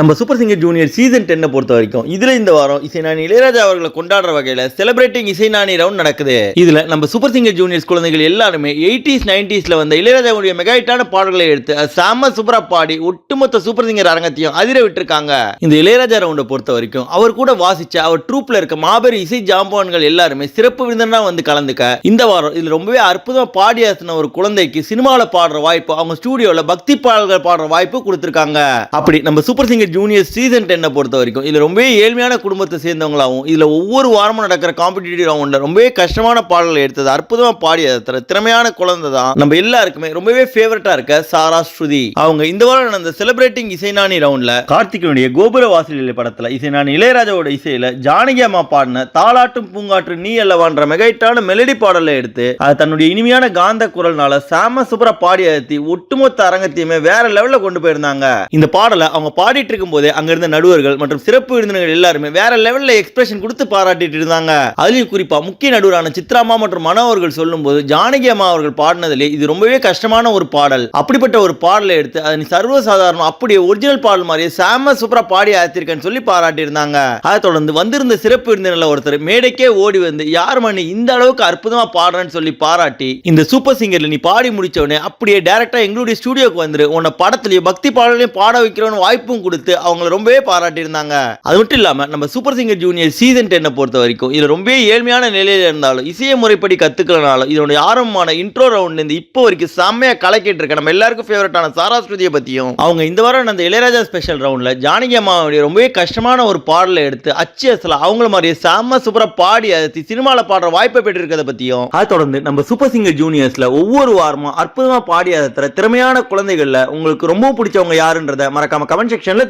நம்ம super singer junior season டென்னை பொறுத்த வரைக்கும் இதுல இந்த வாரம் இசைநாணி இளையராஜா அவர்களை கொண்டாடுற வகையில செலிப்ரேட்டிங் இசைநாணி ரவுண்ட் நடக்குது. இதுல நம்ம சூப்பர் சிங்கர் ஜூனியர்ஸ் குழந்தைகள் எல்லாருமே எயிட்டிஸ் நைன்டிஸ்ல வந்த இளையராஜாவுடைய மெகா ஹிட்டான பாடல்களை எடுத்து செம சூப்பரா பாடி ஒட்டுமொத்த சூப்பர் சிங்கர் அரங்கத்தையும் அதிர விட்டுருக்காங்க. இந்த இளையராஜா ரவுண்டை பொறுத்த வரைக்கும் அவர் கூட வாசிச்ச அவர் ட்ரூப்ல இருக்க மாபெரும் இசை ஜாம்பவான்கள் எல்லாருமே சிறப்பு விருந்தனா வந்து கலந்துக்க இந்த வாரம் இதுல ரொம்பவே அற்புதமா பாடி ஆசின ஒரு குழந்தைக்கு சினிமாவில் பாடுற வாய்ப்பு அவங்க ஸ்டூடியோல பக்தி பாடல்கள் பாடுற வாய்ப்பு கொடுத்துருக்காங்க. அப்படி நம்ம சூப்பர் சிங்கர் ஜூனியர் சீசன் டென்னை பொறுத்த வரைக்கும் இதுல ரொம்பவே ஏழ்மையான குடும்பத்தை சேர்ந்தவங்களாகவும் இதுல ஒவ்வொரு வாரமும் நடக்கிற காம்படிட்டிவ் ரவுண்டில் ரொம்பவே கஷ்டமான பாடல்களை எடுத்தது அற்புதமா பாடி தர திறமையான குழந்தை தான். நம்ம எல்லாருக்குமே ரொம்பவே ஃபேவரட்டா இருக்க சாரா ஸ்ருதி. அவங்க இந்த வாரம் நடந்த செலிப்ரேட்டிங் இசைநாணி ரவுண்ட்ல கார்த்திகனுடைய கோபுர வாசலில் படத்துல இசைநாணி இளையராஜாவோட இசையில ஜானகி அம்மா பாடின தாளாட்டும் பூங்காற்று நீ அல்லவான்ற மெகைட்டான மெலடி பாடலை எடுத்து அது தன்னுடைய இனிமையான காந்த குரல்னால சாம சூப்பராக பாடி அழுத்தி ஒட்டுமொத்த அரங்கத்தையுமே வேற லெவல்ல கொண்டு போயிருந்தாங்க. இந்த பாடலை அவங்க பாடிட்டு இருக்கும் போதே அங்கிருந்த நடுவர்கள் மற்றும் சிறப்பு விருந்தினர்கள் எல்லாருமே வேற லெவல்ல எக்ஸ்பிரஷன் கொடுத்து பாராட்டிட்டு இருந்தாங்க. அதுலயும் குறிப்பா முக்கிய நடுவரான சித்ராமா மற்றும் மனோ அவர்கள் சொல்லும்போது ஜானகி அம்மா அவர்கள் பாடினதுலே இது ரொம்பவே கஷ்டமான ஒரு பாடல். அப்படிப்பட்ட ஒரு பாடலை எடுத்து அதை சர்வசாதாரணம் அப்படியே ஒரிஜினல் பாடல் மாதிரியே சாம சூப்பரா பாடி ஆத்திருக்கேன்னு சொல்லி பாராட்டி இருந்தாங்க. அதை தொடர்ந்து வந்திருந்த சிறப்பு விருந்தினர்ல ஒருத்தர் மேடைக்கே ஓடி வந்து யார் மணி இந்த அளவுக்கு அற்புதமா பாடுறேன்னு சொல்லி பாராட்டி இந்த சூப்பர் சிங்கர்ல நீ பாடி முடிச்ச உடனே அப்படியே டைரக்டா எங்களுடைய ஸ்டுடியோக்கு வந்துரு. உன்னை படத்துலயும் பக்தி பாடலையும் பாட வைக்கிறோன்னு வாய்ப்பும் கொடுத்து அவங்கள ரொம்பவே பாராட்டியிருந்தாங்க. அது மட்டும் இல்லாமல் நம்ம சூப்பர் சிங்கர் ஜூனியர் சீசன் டென்னை பொறுத்த வரைக்கும் இது ரொம்பவே ஏழ்மையான நிலையில் இருந்தாலும் இசைய முறைப்படி கற்றுக்கலனாலும் இதனுடைய ஆரம்பமான இன்ட்ரோ ரவுண்ட் இருந்து இப்போ வரைக்கும் செம்மையா கலக்கிட்டு இருக்க நம்ம எல்லாருக்கும் ஃபேவரட்டான சாராஸ்ருதியை பற்றியும் அவங்க இந்த வாரம் அந்த இளையராஜா ஸ்பெஷல் ரவுண்டில் ஜானகி அம்மாவுடைய ரொம்பவே கஷ்டமான ஒரு பாடலை எடுத்து அச்சு அசல அவங்கள மாதிரியே செம்ம சூப்பராக பாடி அதை சினிமாவில் பாடுற வாய்ப்பை பெற்றிருக்கிறத பற்றியும் அதை தொடர்ந்து நம்ம சூப்பர் சிங்கர் ஜூனியர்ஸில் ஒவ்வொரு வாரமும் அற்புதமாக பாடி அதை திறமையான குழந்தைகளில் உங்களுக்கு ரொம்ப பிடிச்சவங்க யாருன்றத மறக்காம கமெண்ட் செக்ஷனில்